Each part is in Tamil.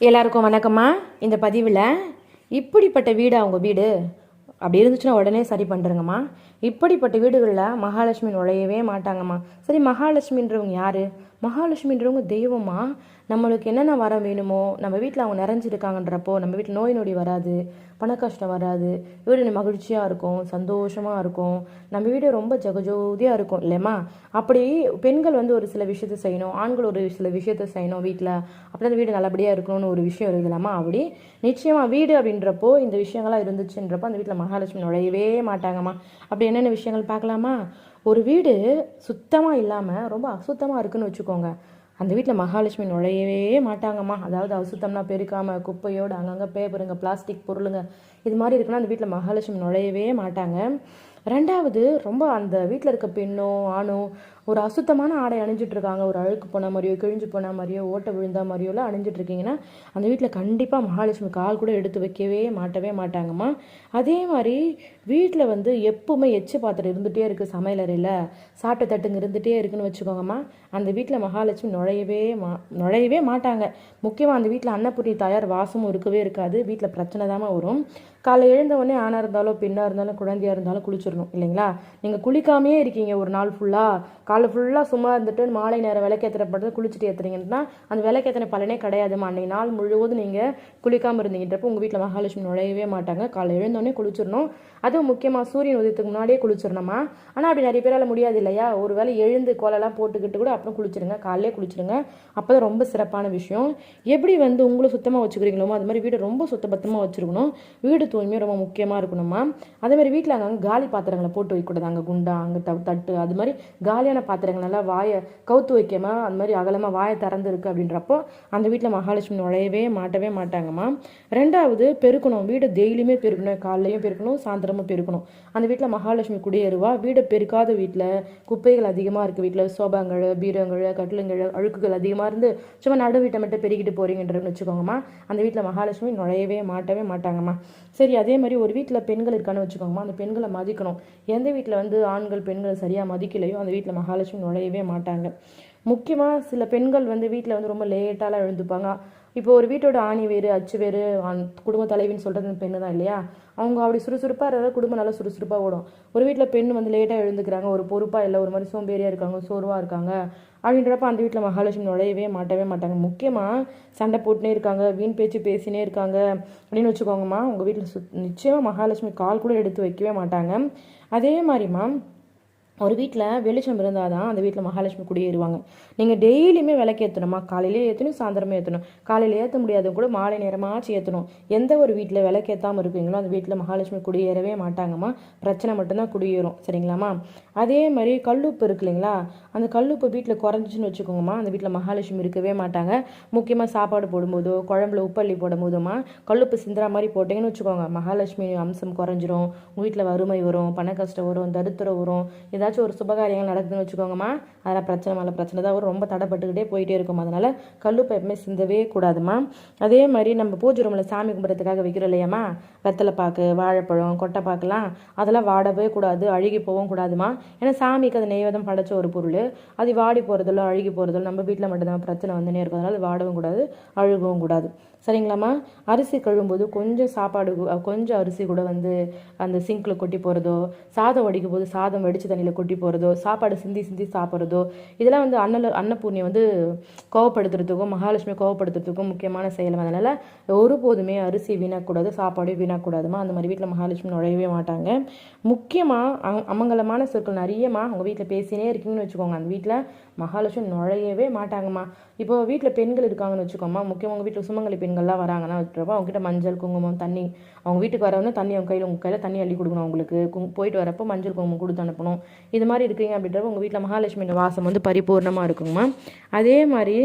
எல்லாருக்கும் வணக்கம்மா. இந்த பதிவில் இப்படிப்பட்ட வீடு அவங்க வீடு? அப்படி இருந்துச்சுன்னா உடனே சரி பண்ணுறேங்கம்மா இப்படிப்பட்ட வீடுகளில் மகாலட்சுமி நுழையவே மாட்டாங்கம்மா. சரி மகாலட்சுமின்றவங்க யார்? மகாலட்சுமின்றவங்க தெய்வமா? நம்மளுக்கு என்னென்ன வரம் வேணுமோ நம்ம வீட்டில் அவங்க நிறைஞ்சிருக்காங்கன்றப்போ நம்ம வீட்டில் நோய் நொடி வராது பண கஷ்டம் வராது வீடு மகிழ்ச்சியாக இருக்கும் சந்தோஷமாக இருக்கும். நம்ம வீடு ரொம்ப ஜகஜோதியாக இருக்கும் இல்லைம்மா? அப்படி பெண்கள் வந்து ஒரு சில விஷயத்த செய்யணும் ஆண்கள் ஒரு சில விஷயத்த செய்யணும் வீட்டில் அப்படி அந்த வீடு நல்லபடியாக இருக்கணும்னு ஒரு விஷயம் இருக்குதுலாமா அப்படி நிச்சயமாக வீடு அப்படின்றப்போ இந்த விஷயங்கள்லாம் இருந்துச்சுன்றப்போ அந்த வீட்டில் மகாலட்சுமி நுழையவே மாட்டாங்கம்மா. அப்படி என்னென்ன விஷயங்கள் பார்க்கலாமா? ஒரு வீடு சுத்தமாக இல்லாமல் ரொம்ப அசுத்தமாக இருக்குன்னு வச்சுக்கோங்க. அந்த வீட்டில் மகாலட்சுமி நுழையவே மாட்டாங்கம்மா. அதாவது அசுத்தம்னா பெருக்காமல் குப்பையோடு அங்கங்கே பேப்பருங்க பிளாஸ்டிக் பொருளுங்க இது மாதிரி இருக்குன்னா அந்த வீட்டில் மகாலட்சுமி நுழையவே மாட்டாங்க. ரெண்டாவது ரொம்ப அந்த வீட்டில் இருக்க பெண்ணோ ஆணோ ஒரு அசுத்தமான ஆடை அணிஞ்சிட்டு இருக்காங்க ஒரு அழுக்கு போன மாதிரியோ கிழிஞ்சு போன மாதிரியோ ஓட்ட விழுந்த மாதிரியோலாம் அணிஞ்சிட்டு இருக்கீங்கன்னா அந்த வீட்டில் கண்டிப்பாக மகாலட்சுமி கால் கூட எடுத்து வைக்கவே மாட்டவே மாட்டாங்கம்மா. அதே மாதிரி வீட்டில் வந்து எப்பவுமே எச்சு பாத்திரம் இருந்துகிட்டே இருக்குது சமையலறையில் சாப்பிட்ட தட்டுங்க இருந்துகிட்டே இருக்குன்னு வச்சுக்கோங்கம்மா. அந்த வீட்டில் மகாலட்சுமி நுழையவே மா நுழையவே மாட்டாங்க. முக்கியமாக அந்த வீட்டில் அன்னபூர்ணி தாயார் வாசமும் இருக்கவே இருக்காது. வீட்டில் பிரச்சனை தாம்மா வரும். காலை எழுந்த உடனே ஆணாக இருந்தாலும் பெண்ணாக இருந்தாலும் குழந்தையாக இருந்தாலும் குளிச்சிடணும் இல்லைங்களா? நீங்கள் குளிக்காமையே இருக்கீங்க ஒரு நாள் ஃபுல்லாக காலை ஃபுல்லாக சும்மா இருந்துட்டு மாலை நேரம் விளக்கேற்றுறப்பட்டு குளிச்சுட்டு ஏற்றுறீங்கன்னா அந்த விளக்கேற்றின பலனே கிடையாதுமா அன்றைக்கி நாள் முழுவதும் நீங்கள் குளிக்காமல் இருந்தீங்கன்றப்போ உங்கள் வீட்டில் மகாலட்சுமி நுழையவே மாட்டாங்க. காலை எழுந்தோடனே குளிச்சிடணும். அதுவும் முக்கியமாக சூரியன் உதயத்துக்கு முன்னாடியே குளிச்சிடணுமா ஆனால் அப்படி நிறைய பேரால் முடியாது இல்லையா? ஒரு வேளை எழுந்து கோலெல்லாம் போட்டுக்கிட்டு கூட அப்புறம் குளிச்சிடுங்க காலையிலே குளிச்சிடுங்க அப்போ தான் ரொம்ப சிறப்பான விஷயம். எப்படி வந்து உங்களை சுத்தமாக வச்சுக்கிறீங்களோ அது மாதிரி வீடு ரொம்ப சுத்தபத்தமாக வச்சுருக்கணும். வீடு தூய்மையாக ரொம்ப முக்கியமாக இருக்கணுமா அதே மாதிரி வீட்டில் அங்கே காலி பாத்திரங்களை போட்டு வைக்கக்கூடாது அங்கே குண்டா அங்கே த தட்டு அது மாதிரி காலியான பாத்திரங்கள் நல்லா வாயை கவுத்து வைக்காம? அந்த மாதிரி அகலமாக வாயை திறந்துருக்கு அப்படின்றப்போ அந்த வீட்டில் மகாலட்சுமி நுழையவே மாட்டவே மாட்டாங்கம்மா. ரெண்டாவது பெருக்கணும். வீடு டெய்லியுமே பெருக்கணும். காலையும் பெருக்கணும் சாயந்தரமும் பெருக்கணும். அந்த வீட்டில் மகாலட்சுமி குடியேறுவா. வீடை பெருக்காத வீட்டில் குப்பைகள் அதிகமாக இருக்குது வீட்டில் சோபாங்கள் பீரங்கள் கட்டிலங்கள் அழுக்குகள் அதிகமாக இருந்து சும்மா நடு வீட்டை மட்டும் பெருக்கிட்டு போறீங்கன்றன்னு வச்சுக்கோங்கம்மா. அந்த வீட்டில் மகாலட்சுமி நுழையவே மாட்டவே மாட்டாங்கம்மா. சரி அதே மாதிரி ஒரு வீட்டில் பெண்கள் இருக்கான்னு வச்சுக்கோங்கம்மா. அந்த பெண்களை மதிக்கணும். எந்த வீட்டில் வந்து ஆண்கள் பெண்களை சரியாக மதிக்கலையோ அந்த வீட்டில் மகாலட்சுமி நுழையவே மாட்டாங்க. முக்கியமாக சில பெண்கள் வந்து வீட்டில் வந்து ரொம்ப லேட்டாலாம் எழுந்துப்பாங்க. இப்போ ஒரு வீட்டோட ஆணி வேறு அச்சு வேறு குடும்ப தலைவின்னு சொல்கிறது அந்த பெண்ணு தான் இல்லையா? அவங்க அப்படி சுறுசுறுப்பாக இருந்தால் குடும்பம் நல்லா சுறுசுறுப்பாக ஓடும். ஒரு வீட்டில் பெண் வந்து லேட்டாக எழுந்துக்கிறாங்க ஒரு பொறுப்பாக இல்லை ஒரு மாதிரி சோம்பேறியாக இருக்காங்க சோர்வாக இருக்காங்க அப்படின்றப்ப அந்த வீட்டில் மகாலட்சுமி நுழையவே மாட்டவே மாட்டாங்க. முக்கியமாக சண்டை போட்டுனே இருக்காங்க வீண் பேச்சு பேசினே இருக்காங்க அப்படின்னு வச்சுக்கோங்கம்மா. உங்கள் வீட்டில் சுத் நிச்சயமாக மகாலட்சுமி கால் கூட எடுத்து வைக்கவே மாட்டாங்க. அதே மாதிரிம்மா ஒரு வீட்டில் வெளிச்சம் இருந்தால் தான் அந்த வீட்டில் மகாலட்சுமி குடியேறுவாங்க. நீங்கள் டெய்லியுமே விளக்கு ஏற்றணுமா காலையிலே ஏற்றணும் சாயந்தரமே ஏற்றணும் காலையில் ஏற்ற முடியாத கூட மாலை நேரமாச்சு ஏற்றணும் எந்த ஒரு வீட்டில் விளக்கு ஏற்றாமல் இருப்பீங்களோ அந்த வீட்டில் மகாலட்சுமி குடியேறவே மாட்டாங்கம்மா. பிரச்சனை மட்டும்தான் குடியேறும். சரிங்களாம்மா? அதே மாதிரி கல்லுப்பு இருக்கு இல்லைங்களா? அந்த கல்லுப்பு வீட்டில் குறைஞ்சின்னு வச்சுக்கோங்கம்மா. அந்த வீட்டில் மகாலட்சுமி இருக்கவே மாட்டாங்க. முக்கியமாக சாப்பாடு போடும்போதோ குழம்புல உப்பள்ளி போடும்போதுமா கல்லுப்பு சிந்துற மாதிரி போட்டிங்கன்னு வச்சுக்கோங்க. மகாலட்சுமி அம்சம் குறைஞ்சிரும். உங்கள் வீட்டில் வறுமை வரும் பண கஷ்டம் வரும் தரித்திரம் வரும். ஏதாச்சும் ஒரு சுபகாரியங்கள் நடக்குதுன்னு வச்சுக்கோங்கம்மா. அதில் பிரச்சனை மேலே பிரச்சனை தான். ரொம்ப தடைப்பட்டுக்கிட்டே போயிட்டே இருக்கும் அதனால் கல்லுப்பை எப்பவுமே சிந்தவே கூடாதுமா அதே மாதிரி நம்ம பூஜை ரூமில் சாமி கும்பிட்றதுக்காக வைக்கிறோம் இல்லையாம்மா. வெத்தலைப்பாக்கு வாழைப்பழம் கொட்டை அதெல்லாம் வாடவே கூடாது. அழுகி போகவும் கூடாதுமா ஏன்னா சாமிக்கு அது நெய்வேதம் படைச்ச ஒரு பொருள். அது வாடி போகிறதில்ல அழுகி போகிறதில்ல நம்ம வீட்டில் மட்டும்தான் பிரச்சனை வந்துனே இருக்கும். அதனால் அது வாடவும் கூடாது அழுகவும் கூடாது. சரிங்களாம்மா? அரிசி கழுவும்போது கொஞ்சம் சாப்பாடு கொஞ்சம் அரிசி கூட வந்து அந்த சிங்கில் கொட்டி போகிறதோ சாதம் வடிக்கும் போது சாதம் வடித்து தண்ணியில் கொட்டி போகிறதோ சாப்பாடு சிந்தி சிந்தி சாப்பிட்றதோ இதெல்லாம் வந்து அன்னல அன்னபூர்ணியை வந்து கோவப்படுத்துறதுக்கும் மகாலட்சுமி கோவப்படுத்துறதுக்கும் முக்கியமான செயல் அதனால் ஒருபோதுமே அரிசி வீணாக்கூடாது சாப்பாடு வீணாக்கூடாதுமா அந்த மாதிரி வீட்டில் மகாலட்சுமி நுழையவே மாட்டாங்க. முக்கியமாக அமங்கலமான சொற்கள் நிறையமா அவங்க வீட்டில் பேசினே இருக்கீங்கன்னு வச்சுக்கோங்க. அந்த வீட்டில் மகாலட்சுமி நுழையவே மாட்டாங்கம்மா. இப்போ வீட்டில் பெண்கள் இருக்காங்கன்னு வச்சுக்கோமா முக்கியமாக உங்கள் வீட்டில் சுமங்கலி பெண்கள்லாம் வராங்கன்னா வச்சுருப்போம். அவங்ககிட்ட மஞ்சள் குங்குமம் தண்ணி. அவங்க வீட்டுக்கு வரவொன்னே தண்ணி அவங்க கையில் உங்கள் கையில் தண்ணி அள்ளி கொடுக்கணும் அவங்களுக்கு. குங் போயிட்டு வரப்போ மஞ்சள் குங்குமம் கொடுத்து அனுப்பணும். இது மாதிரி இருக்கீங்க அப்படின்றப்ப உங்கள் வீட்டில் மகாலட்சுமியோட வாசம் வந்து பரிபூர்ணமாக இருக்குங்கம்மா. அதே மாதிரி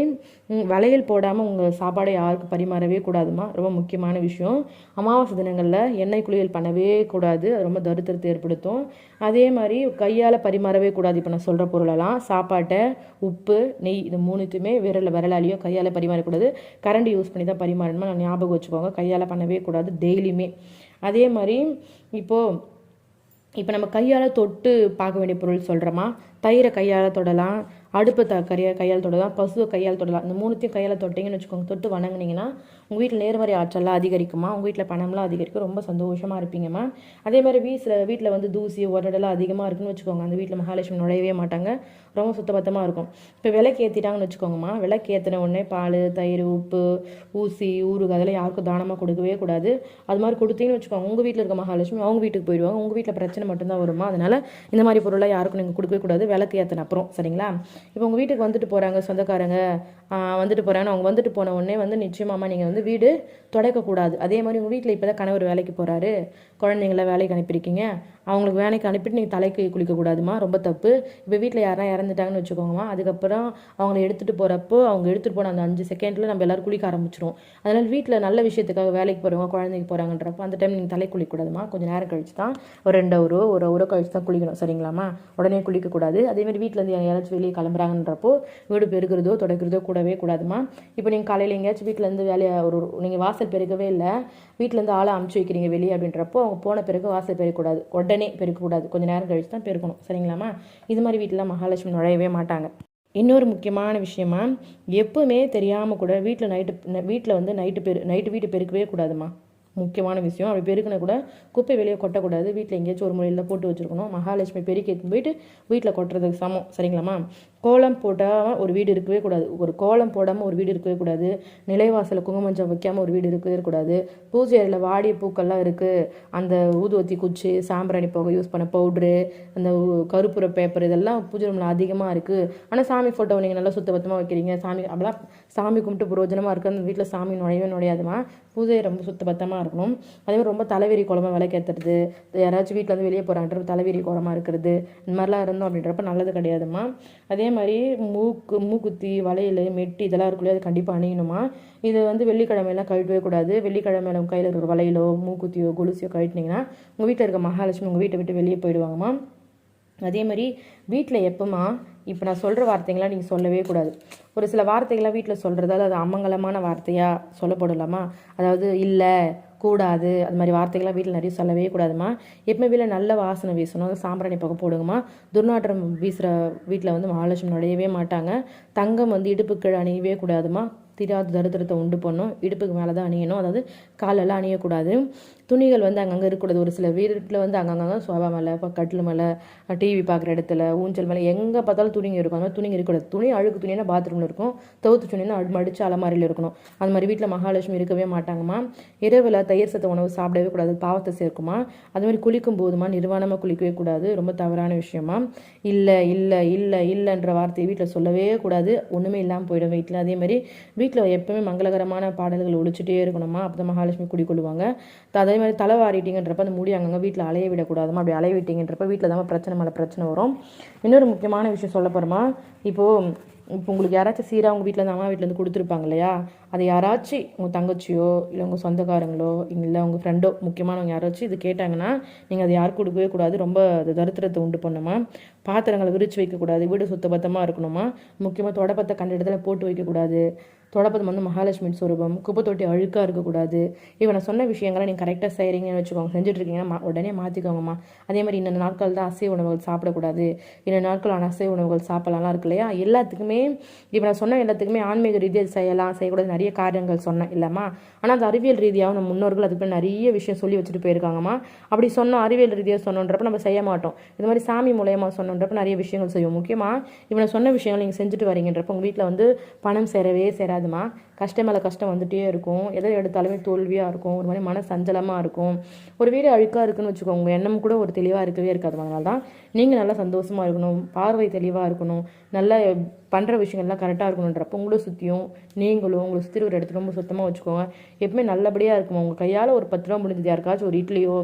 வளையல் போடாமல் உங்கள் சாப்பாடை யாருக்கும் பரிமாறவே கூடாதுமா? ரொம்ப முக்கியமான விஷயம். அமாவாசை தினங்களில் எண்ணெய் குளியல் பண்ணவே கூடாது. அது ரொம்ப தருத்திரத்தை ஏற்படுத்தும். அதே மாதிரி கையால் பரிமாறவே கூடாது. இப்போ நான் சொல்கிற பொருளெல்லாம் சாப்பாட்டை உப்பு நெய் இது மூணுத்தையுமே விரல் விரலாலேயோ கையால் பரிமாறக்கூடாது. கரண்டி யூஸ் பண்ணி தான் பரிமாறணுமா நான் ஞாபகம் வச்சுக்கோங்க. கையால் பண்ணவே கூடாது டெய்லியுமே. அதே மாதிரி இப்போது இப்போ நம்ம கையால் தொட்டு பார்க்க வேண்டிய பொருள் சொல்கிறோமா தயிரை கையால் தொடலாம் அடுப்பை த கரையை கையால் தொடலாம் பசுவை கையால் தொடலாம். இந்த மூணுத்தையும் கையால் தொட்டிங்கன்னு வச்சுக்கோங்க. தொட்டு வணங்குனீங்கன்னா உங்கள் வீட்டில் நேர்மறை ஆற்றலாம் அதிகரிக்குமா? உங்கள் வீட்டில் பணம்லாம் அதிகரிக்கும் ரொம்ப சந்தோஷமாக இருப்பீங்கம்மா அதே மாதிரி வீசில் வீட்டில் வந்து தூசி உரடெல்லாம் அதிகமாக இருக்குன்னு வச்சுக்கோங்க. அந்த வீட்டில் மகாலட்சுமி நுழையவே மாட்டாங்க. ரொம்ப சுத்தபத்தமாக இருக்கும். இப்போ விலைக்கு ஏற்றிட்டாங்கன்னு வச்சுக்கோங்கம்மா விலைக்கு ஏற்றின உடனே பால் தயிர் உப்பு ஊசி ஊறுகாய் அதெல்லாம் யாருக்கும் தானமாக கொடுக்கவே கூடாது. அது மாதிரி கொடுத்தீங்கன்னு வச்சுக்கோங்க. உங்கள் வீட்டில் இருக்க மகாலட்சுமி அவங்க வீட்டுக்கு போயிடுவாங்க. உங்கள் வீட்டில் பிரச்சனை மட்டும்தான் வருமா? அதனால் இந்த மாதிரி பொருளாக யாருக்கும் நீங்கள் கொடுக்கவே கூடாது. விளக்கு ஏற்றின அப்புறம். சரிங்களா? இப்போ உங்கள் வீட்டுக்கு வந்துட்டு போகிறாங்க சொந்தக்காரங்க. வந்துட்டு போகிறாங்க அவங்க வந்துட்டு போன உடனே வந்து நிச்சயமாக நீங்கள் வந்து வீடு தொடக்கக்கூடாது. அதே மாதிரி உங்கள் வீட்டில் இப்போ தான் கணவர் வேலைக்கு போகிறாரு குழந்தைங்கள வேலைக்கு அனுப்பியிருக்கீங்க. அவங்களுக்கு வேலைக்கு அனுப்பிட்டு நீங்கள் தலைக்கு குளிக்கக்கூடாதுமா ரொம்ப தப்பு. இப்போ வீட்டில் யாரா இறந்துட்டாங்கன்னு வச்சுக்கோங்கம்மா. அதுக்கப்புறம் அவங்கள எடுத்துகிட்டு போகிறப்போ அவங்க எடுத்துகிட்டு போன அந்த அஞ்சு செகண்டில் நம்ம எல்லாரும் குளிக்க ஆரம்பிச்சிரும் அதனால் வீட்டில் நல்ல விஷயத்துக்காக வேலைக்கு போகிறவங்க குழந்தைக்கு போகிறாங்கன்றப்போ அந்த டைம் நீங்கள் தலை குளிக்கக்கூடாதுமா. கொஞ்சம் நேரம் கழிச்சு தான் ஒரு ரெண்டு ஒரு ஒரு ஒரு கழிச்சு தான் குளிக்கணும் சரிங்களாம்மா? உடனே குளிக்கக்கூடாது. அதேமாதிரி வீட்டிலேருந்து யாராச்சும் வெளியே கிளம்புறாங்கன்றப்போ வீடு பெருக்கிறதோ துடைக்கிறதோ கூடவே கூடாதுமா. இப்போ நீங்கள் காலையில் எங்கேயாச்சும் வீட்டிலேருந்து வேலையை ஒரு நீங்கள் வாசல் பெருக்கவே இல்லை. வீட்டிலேருந்து ஆளை அமுச்சு வைக்கிறீங்க வெளியே அப்படின்றப்போ அவங்க போன பிறகு வாசல் பெருக்கக்கூடாது உடனே உடனே பெருக்கக்கூடாது. கொஞ்சம் நேரம் கழிச்சு தான் பெருக்கணும். சரிங்களாம்மா? இது மாதிரி வீட்டில் மகாலட்சுமி நுழையவே மாட்டாங்க. இன்னொரு முக்கியமான விஷயமா எப்பவுமே தெரியாமல் கூட வீட்டில் நைட்டு வீட்டில் வந்து நைட்டு பெரு நைட்டு வீட்டு பெருக்கவே கூடாதுமா முக்கியமான விஷயம். அப்படி பெருக்கின கூட குப்பை வெளியே கொட்டக்கூடாது. வீட்டில் எங்கேயாச்சும் ஒரு முறையில் போட்டு வச்சுருக்கணும். மகாலட்சுமி பெருக்கி போயிட்டு வீட்டில் கொட்டுறதுக்கு சமம். சரிங்களாம்மா? கோலம் போட்டால் ஒரு வீடு இருக்கவே கூடாது. ஒரு கோலம் போடாமல் ஒரு வீடு இருக்கவே கூடாது. நிலைவாசலில் குங்குமஞ்சம் வைக்காமல் ஒரு வீடு இருக்கவே கூடாது. பூஜை அறையில் வாடிய பூக்கள்லாம் இருக்குது அந்த ஊதுவத்தி குச்சி சாம்பிராணி போக யூஸ் பண்ண பவுட்ரு அந்த கருப்புற பேப்பர் இதெல்லாம் பூஜை ரூமில் அதிகமாக இருக்குது ஆனால் சாமி ஃபோட்டோ நீங்கள் நல்லா சுத்தபத்தமாக வைக்கிறீங்க. சாமி அப்படிலாம் சாமி கும்பிட்டு புரோஜனமாக இருக்குது அந்த வீட்டில் சாமி நுழையவே நுழையாதுமா. பூஜை ரொம்ப சுத்தபத்தமாக இருக்கணும். அதேமாதிரி ரொம்ப தலைவெறி குழம்பு விளக்கேற்றுறது யாராச்சும் வீட்டில் வந்து வெளியே போகிறாங்கன்ற தலைவெறி குழம்பா இருக்கிறது. இந்த மாதிரிலாம் இருந்தோம் அப்படின்றப்ப நல்லது கிடையாதும்மா அதே மாதிரி மூக்கு மூக்குத்தி வளையல் மெட்டி இதெல்லாம் இருக்குல்லையா? அது கண்டிப்பாக அணியணுமா? இதை வந்து வெள்ளிக்கிழமையெல்லாம் கழட்டவே கூடாது. வெள்ளிக்கிழமையில கையில் இருக்கிற வளையலோ மூக்குத்தியோ கொலுசியோ கழட்டினீங்கன்னா உங்கள் வீட்டில் இருக்க மகாலட்சுமி உங்கள் வீட்டை விட்டு வெளியே போயிடுவாங்கம்மா. அதே மாதிரி வீட்டில் எப்போமா இப்போ நான் சொல்கிற வார்த்தைங்களாம் நீங்கள் சொல்லவே கூடாது. ஒரு சில வார்த்தைகள்லாம் வீட்டில் சொல்கிறதால அது அமங்கலமான வார்த்தையாக சொல்லப்படலாமா? அதாவது இல்லை கூடாது அது மாதிரி வார்த்தைகள்லாம் வீட்டில் நிறைய சொல்லவே கூடாதுமா? எப்பவுமே வீட்டில் நல்ல வாசனை வீசணும் சாம்பிராணி பக்கம் போடுங்கம்மா. துர்நாற்றம் வீசுகிற வீட்டில் வந்து மகாலட்சுமி நுழையவே மாட்டாங்க. தங்கம் வந்து இடுப்பு கீழே அணியவே கூடாதுமா? திராத தரித்திரத்தை உண்டு பண்ணும். இடுப்புக்கு மேலே தான் அணியணும். அதாவது காலெல்லாம் அணியக்கூடாது. துணிகள் வந்து அங்கங்கே இருக்கக்கூடாது. ஒரு சில வீட்டில் வந்து அங்கங்கே சோபா மேலே இப்போ கட்டில் மேலே டிவி பார்க்குற இடத்துல ஊஞ்சல் மேலே எங்கே பார்த்தாலும் துணிங்க இருக்கும் அந்த மாதிரி துணிங்க இருக்கக்கூடாது. துணி அழுக்கு துணினா பாத்ரூமில் இருக்கும். தவுத்து துணினா அடு மடிச்சு அலமாரியில் இருக்கணும். அந்த மாதிரி வீட்டில் மகாலட்சுமி இருக்கவே மாட்டாங்கம்மா. இரவில் தயிர் சத்த உணவு சாப்பிடவே கூடாது. பாவத்தை சேர்க்குமா. அது மாதிரி குளிக்கும் போதுமா நிர்வாணமாக குளிக்கவே கூடாது. ரொம்ப தவறான விஷயமா. இல்லை இல்லை இல்லை இல்லைன்ற வார்த்தையை வீட்டில் சொல்லவே கூடாது. ஒன்றுமே இல்லாமல் போயிடும் வீட்டில். அதே மாதிரி வீட்டில் எப்பவுமே மங்களகரமான பாடல்கள் ஒழிச்சிட்டே இருக்கணுமா அப்போ தான் மகாலட்சுமி குடிக்கொள்வாங்க அதை அதே மாதிரி தலை வாரிட்டிங்கன்றப்ப அந்த முடி அங்கங்கே வீட்டில் அலைய விடக்கூடாதுமா அப்படி அலைய விட்டிங்கன்றப்ப வீட்டில் தான் பிரச்சனை மேலே பிரச்சனை வரும். இன்னொரு முக்கியமான விஷயம் சொல்ல போகிறோமா இப்போது இப்போ உங்களுக்கு யாராச்சும் சீராக உங்கள் வீட்டில் அம்மா வீட்டிலேருந்து கொடுத்துருப்பாங்க இல்லையா? அதை யாராச்சும் உங்கள் தங்கச்சியோ இல்லை உங்கள் சொந்தக்காரங்களோ இல்லை உங்கள் ஃப்ரெண்டோ முக்கியமானவங்க யாராச்சும் இது கேட்டாங்கன்னா நீங்கள் அதை யாருக்கும் கொடுக்கவே கூடாது. ரொம்ப அது தருத்திரத்தை உண்டு பண்ணுமா பாத்திரங்களை விரிச்சு வைக்கக்கூடாது. வீடு சுத்தபத்தமாக இருக்கணுமா? முக்கியமாக தொடப்பத்தை கண்ட இடத்துல போட்டு வைக்கக்கூடாது. தொடப்பதம் வந்து மகாலட்சுமி ஸ்வரூபம் குப்பை தொட்டி அழுக்காக இருக்கக்கூடாது. இப்போ நான் சொன்ன விஷயங்களை நீங்கள் கரெக்டாக செய்கிறீங்கன்னு வச்சுக்கோங்க. செஞ்சுட்ருக்கீங்கன்னா மா- உடனே மாற்றிக்கோங்கம்மா அதே மாதிரி இந்த நாட்கள் தான் அசைவ உணவுகள் சாப்பிடக்கூடாது. இந்த நாட்கள் அசைவ உணவுகள் சாப்பிடலாம் இருக்கு இல்லையா? எல்லாத்துக்குமே இப்போ நான் சொன்ன எல்லாத்துக்குமே ஆன்மீக ரீதியாக செய்யலாம். செய்யக்கூடாது நிறைய காரியங்கள் சொன்னேன் இல்லைம்மா. ஆனால் அந்த அறிவியல் ரீதியாக நம்ம முன்னோர்கள் அதுக்கு நிறைய விஷயம் சொல்லி வச்சுட்டு போயிருக்காங்கம்மா. அப்படி சொன்னோம் அறிவியல் ரீதியாக சொன்னோன்றப்ப நம்ம செய்ய மாட்டோம். இது மாதிரி சாமி மூலயமா சொன்னோம் பண்ணுறப்ப நிறைய விஷயங்கள் செய்வோம். முக்கியமாக இவனை சொன்ன விஷயங்கள் நீங்கள் செஞ்சுட்டு வரீங்கன்றப்ப உங்கள் வீட்டில் வந்து பணம் சேரவே சேராதுமா? கஷ்டம் மேலே கஷ்டம் வந்துகிட்டே இருக்கும். எதை எடுத்தாலுமே தோல்வியாக இருக்கும். ஒரு மாதிரி மன சஞ்சலமாக இருக்கும். ஒரு வீடு அழுக்காக இருக்குன்னு வச்சுக்கோங்க. உங்கள் எண்ணம் கூட ஒரு தெளிவாக இருக்கவே இருக்காது. அதனால தான் நீங்கள் நல்லா சந்தோஷமாக இருக்கணும். பார்வை தெளிவாக இருக்கணும். நல்லா பண்ணுற விஷயங்கள்லாம் கரெக்டாக இருக்கணுன்றப்போ உங்களை சுற்றியும் நீங்களும் உங்களை சுற்றி ஒரு இடத்துல ரொம்ப சுத்தமாக வச்சுக்கோங்க. எப்பவுமே நல்லபடியாக இருக்கும்? உங்கள் கையால் ஒரு பத்து ரூபா முடிஞ்சது. யாருக்காச்சும் ஒரு இட்லியோ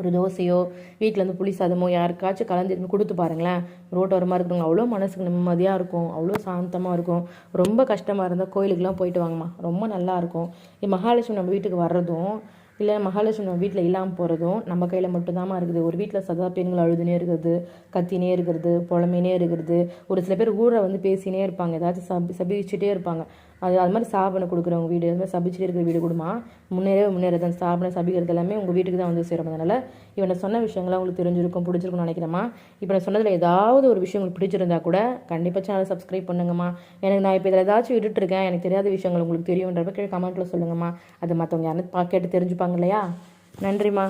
ஒரு தோசையோ வீட்டில் வந்து புளி சாதமோ யாருக்காச்சும் கலந்து கொடுத்து பாருங்களேன். ரோட்டோரமாக இருக்கிறவங்க அவ்வளோ மனசுக்கு நிம்மதியாக இருக்கும் அவ்வளோ சாந்தமாக இருக்கும். ரொம்ப கஷ்டமாக இருந்தால் கோயிலுக்கெலாம் போயிட்டு வாங்கம்மா. ரொம்ப நல்லாயிருக்கும் மகாலட்சுமி நம்ம வீட்டுக்கு வர்றதும் இல்லை மகாலட்சுமி நம்ம வீட்டில் இல்லாமல் போகிறதும் நம்ம கையில் மட்டும்தாம்மா இருக்குது. ஒரு வீட்டில் சதா பெண்கள் அழுதுனே இருக்கிறது கத்தினே இருக்கிறது புலம்பினே இருக்கிறது. ஒரு சில பேர் ஊரை வந்து பேசினே இருப்பாங்க. ஏதாச்சும் சபி சபிச்சுட்டே இருப்பாங்க. அது அது மாதிரி சாபனை கொடுக்குறவங்க வீடு அது மாதிரி சபிச்சுட்டு இருக்கிற வீடு கொடுமா. முன்னேறவே முன்னேறது அந்த சாபனை சபிக்கிறது எல்லாமே உங்கள் வீட்டுக்கு தான் வந்து சேரும் அதனால் இவனை சொன்ன விஷயங்கள்லாம் உங்களுக்கு தெரிஞ்சிருக்கும் பிடிச்சிருக்கும்னு நினைக்கிறேம்மா. இப்போ நான் சொன்னதில் ஏதாவது ஒரு விஷயம் உங்களுக்கு பிடிச்சிருந்தா கூட கண்டிப்பாக சேனலை சப்ஸ்கிரைப் பண்ணுங்கம்மா. எனக்கு நான் இப்போ இதில் ஏதாச்சும் விட்டுட்டுருக்கேன் எனக்கு தெரியாத விஷயங்கள் உங்களுக்கு தெரியுன்றப்ப கீழே கமெண்ட்டில் சொல்லுங்கம்மா. அதை மற்றவங்க யாரும் பா கேட்டு தெரிஞ்சுப்பாங்க இல்லையா? நன்றிம்மா.